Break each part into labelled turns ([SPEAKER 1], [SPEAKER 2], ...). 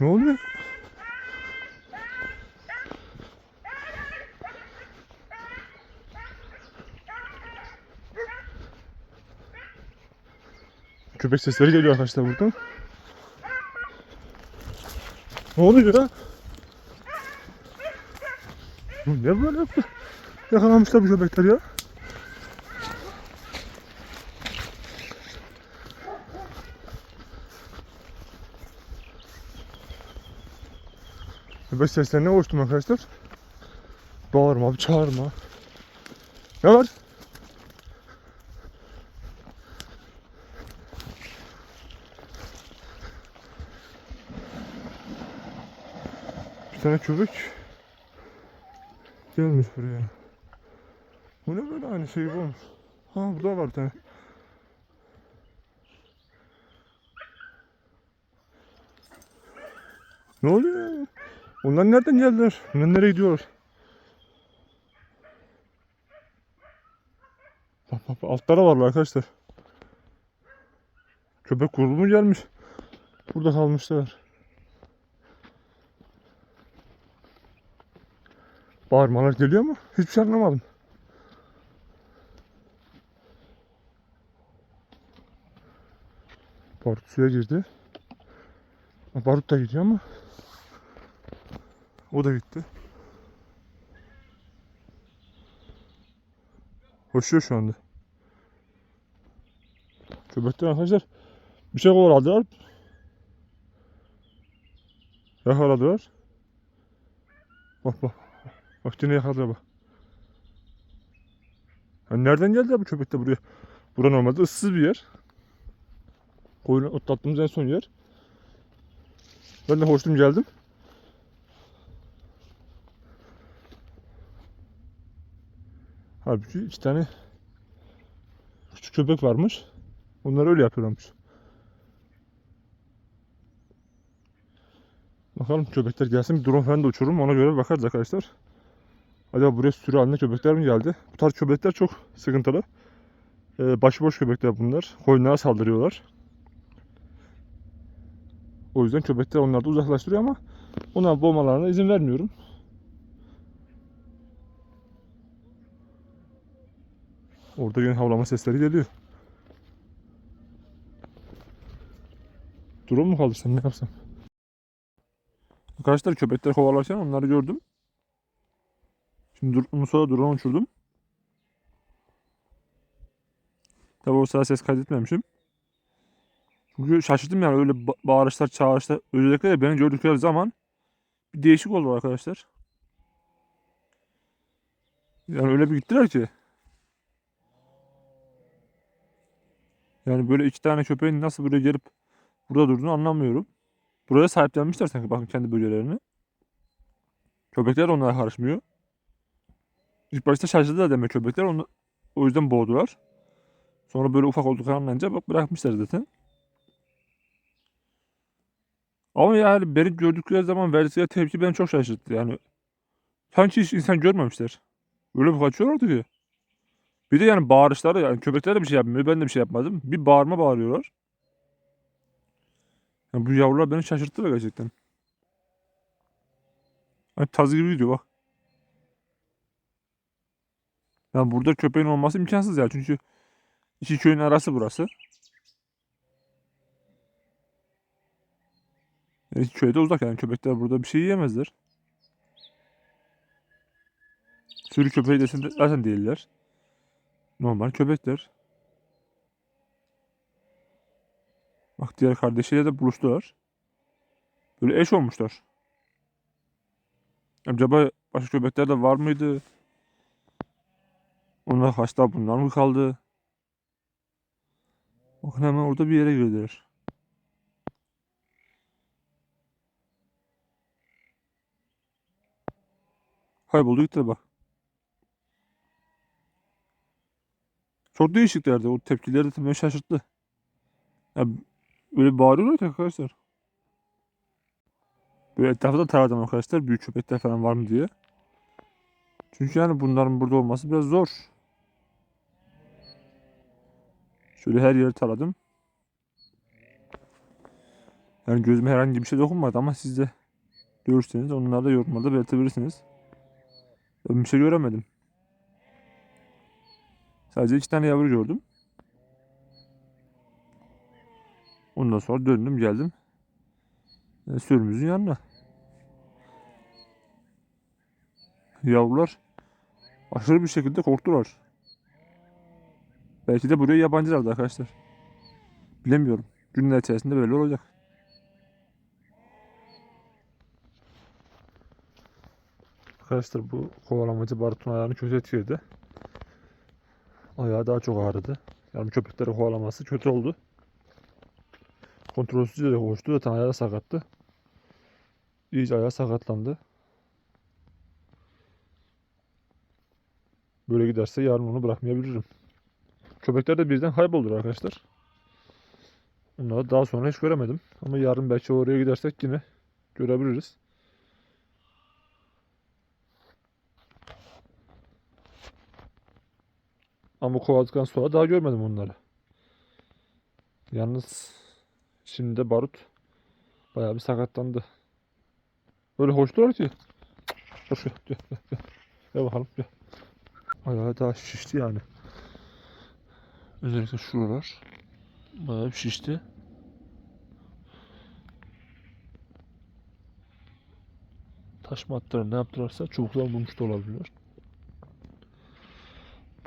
[SPEAKER 1] Ne oluyor? Köpek sesleri geliyor arkadaşlar buradan. Ne oluyor ya? Ne böyle yaptı? Yakalamışlar bu köpekler ya. Köpek seslerine koştum arkadaşlar. Bağırma, çağırma. Ne var? Bir tane köpek gelmiş buraya. Bu ne böyle aynı şey olmuş. Ha burada var bir tane. Ne oluyor ya? Onlar nereden geldiler? Onlar nereye gidiyorlar? Bak bak altlara varlar arkadaşlar. Köpek grubu gelmiş? Burada kalmışlar. Bağırmalar geliyor mu? Hiçbir şey anlamadım. Barut suya girdi. Barut da gidiyor ama o da gitti. Koşuyor şu anda. Köpekler arkadaşlar bir şey kovaladılar. Yakaladılar. Bak bak. Bak yine yakaladılar bak. Ya nereden geldi bu köpek de buraya? Bura normalde ıssız bir yer. Koyun otlattığımız en son yer. Ben de hoştum geldim. Halbuki iki tane küçük köpek varmış. Onlar öyle yapıyorlarmış. Bakalım köpekler gelsin bir drone falan da uçururum ona göre bakarız arkadaşlar. Acaba buraya sürü halinde köpekler mi geldi? Bu tarz köpekler çok sıkıntılı. Ee, başıboş köpekler bunlar. Koyunlara saldırıyorlar. O yüzden köpekler onları da uzaklaştırıyor ama onların boğmalarına izin vermiyorum. Orada yine havlama sesleri geliyor. Drone mu kaldırsam ne yapsam? Arkadaşlar köpekler kovalarken onları gördüm. Şimdi sonra drone uçurdum. Tabi o sırada ses kaydetmemişim. Çünkü şaşırdım yani öyle ba- bağırışlar, çağrışlar. Özellikle de beni gördükleri zaman bir değişik oldu arkadaşlar. Yani öyle bir gittiler ki. Yani böyle iki tane köpeğin nasıl buraya gelip burada durduğunu anlamıyorum. Buraya sahiplenmişler sanki bakın kendi bölgelerini. Köpekler onlara karışmıyor. İlk başta şaşırdılar demek köpekler. Onu, o yüzden boğdular. Sonra böyle ufak olduklarını anlayınca bak bırakmışlar zaten. Ama yani beni gördükleri zaman verdikleri tepki beni çok şaşırttı yani. Sanki hiç insan görmemişler. Öyle bir kaçıyorlardı ki. Bir de yani bağırışları yani köpekler de bir şey yapmıyor. Ben de bir şey yapmadım. Bir bağırma bağırıyorlar. Yani bu yavrular beni şaşırttı be gerçekten. Hani taz gibi gidiyor bak. Yani burada köpeğin olması imkansız ya. Çünkü iki köyün arası burası. Yani iki köyde uzak yani köpekler burada bir şey yiyemezler. Sürü köpeği de zaten değiller. Normal köpekler. Bak diğer kardeşiyle de buluştular. Böyle eş olmuşlar. Acaba başka köpekler de var mıydı? Onlar kaçta bunlar mı kaldı? Bakın hemen orada bir yere girdiler. Kayboldu gitti bak. Çok değişiklerdi. O tepkileri de beni şaşırttı. Ya, böyle bağırıyorlar ki arkadaşlar. Böyle etrafı da taradım arkadaşlar. Büyük köpekler falan var mı diye. Çünkü yani bunların burada olması biraz zor. Şöyle her yeri taradım. Yani gözüme herhangi bir şey dokunmadı ama siz de görürseniz onları da yorumlarda belirtebilirsiniz. Ben bir şey göremedim. Sadece iki tane yavru gördüm. Ondan sonra döndüm geldim. e, Sürümüzün yanına. Yavrular aşırı bir şekilde korktular. Belki de buraya yabancılardı arkadaşlar. Bilemiyorum. Günler içerisinde böyle olacak. Arkadaşlar bu kovalamacı Barut'un ayağını kötü etkiledi. Ayağı daha çok ağrıdı. Yani köpekleri kovalaması kötü oldu. Kontrolsüzce de koştu. Zaten ayağı sakattı. İyice ayağı sakatlandı. Böyle giderse yarın onu bırakmayabilirim. Köpekler de birden kayboldu arkadaşlar. Onları daha sonra hiç göremedim. Ama yarın belki oraya gidersek yine görebiliriz. Ama kovaladıktan sonra daha görmedim onları. Yalnız şimdi de Barut bayağı bir sakatlandı. Öyle hoşlar ki. Hoş gel, gel, gel, gel. Bakalım gel. Ayağı daha şişti yani. Özellikle şuralar bayağı bir şişti. Taş mı attılar ne yaptılarsa çubuklar bulmuş da olabilirler.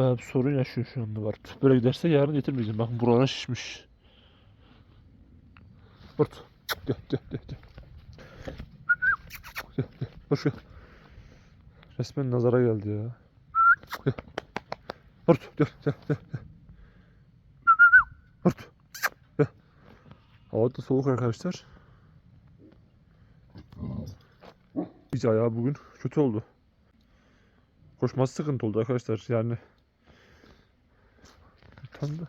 [SPEAKER 1] Bayağı bir sorun yaşıyor şu anda var. Böyle giderse yarın getirmeyeceğim. Bakın buralar şişmiş. Bırt. Gel gel gel gel. Gel. Hoş gel. Resmen nazara geldi ya. Gel. Bırt. Gel gel gel. Gel. Hava da soğuk arkadaşlar. Hiç ayağı bugün kötü oldu. Koşması sıkıntı oldu arkadaşlar. Yani Tam da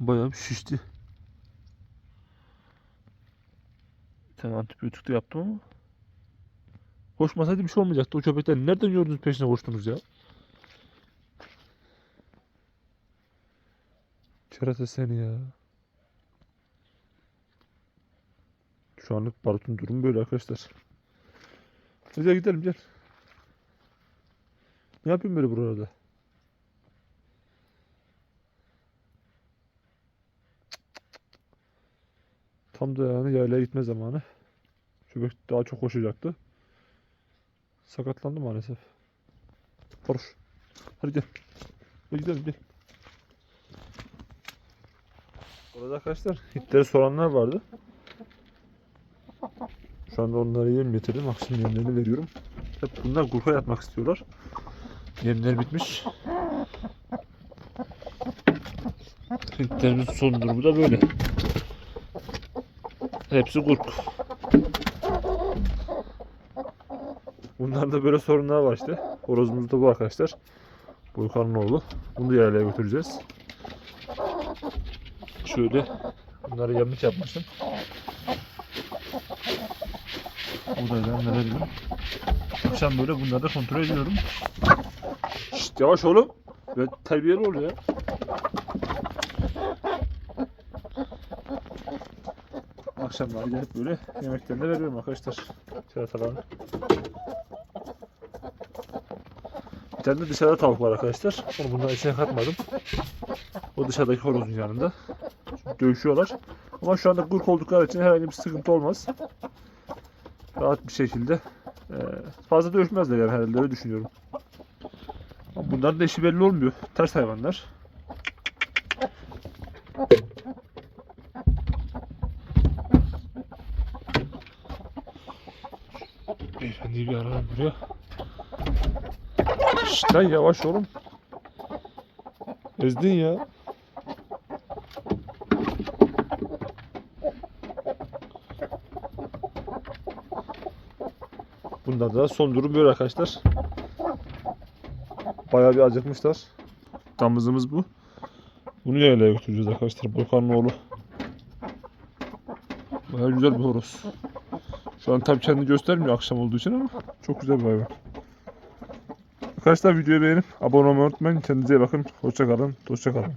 [SPEAKER 1] bayağı bir şişti. Bir tane antibiyotik de yaptım ama koşmasaydı bir şey olmayacaktı. O köpekler nereden gördünüz peşine koştunuz ya? Kerata seni ya. Şu anlık barutun durumu böyle arkadaşlar. Hadi gidelim gel. Ne yapayım böyle buralarda? Tam da yani yaylaya gitme zamanı. Köpek daha çok koşacaktı. Sakatlandı maalesef. Koş. Hadi gel. Hadi gidelim gel. Orada arkadaşlar hitleri soranlar vardı. Şu anda onları yem getirdim. Akşam yemlerini veriyorum. Hep bunlar grupa yatmak istiyorlar. Yemler bitmiş. Hitlerimizin son durumu da böyle. Hepsi kurk. Bunlarda böyle sorunlar var işte. Horozumuz da bu arkadaşlar. Volkan'ın oğlu. Bunu da yaylaya götüreceğiz. Şöyle bunları yamuk yapmıştım. Buradaydı ne verelim. Akşam böyle bunları da kontrol ediyorum. Şşt yavaş oğlum. Ve terbiyeli ol ya. Akşamları gelip böyle yemeklerini de veriyorum arkadaşlar. Kerataların. Bir tane de dışarıda tavuk var arkadaşlar. Onu bundan içine katmadım. O dışarıdaki horozun yanında. Dövüşüyorlar. Ama şu anda gurk oldukları için herhangi bir sıkıntı olmaz. Rahat bir şekilde. eee, fazla dövüşmezler yani herhalde öyle düşünüyorum. Ama bunların da işi belli olmuyor. Ters hayvanlar. Arayalım buraya. Şşt lan yavaş oğlum. Ezdin ya. Bunlar da son durum böyle arkadaşlar. Bayağı bir acıkmışlar. Damızımız bu. Bunu yaylaya götüreceğiz arkadaşlar. Volkan'ın oğlu. Bayağı güzel bir horoz. Şu an tabii kendini göstermiyor akşam olduğu için ama çok güzel bir hayvan. Arkadaşlar videoyu beğenip abone olmayı unutmayın. Kendinize iyi bakın. Hoşça kalın. Hoşça kalın.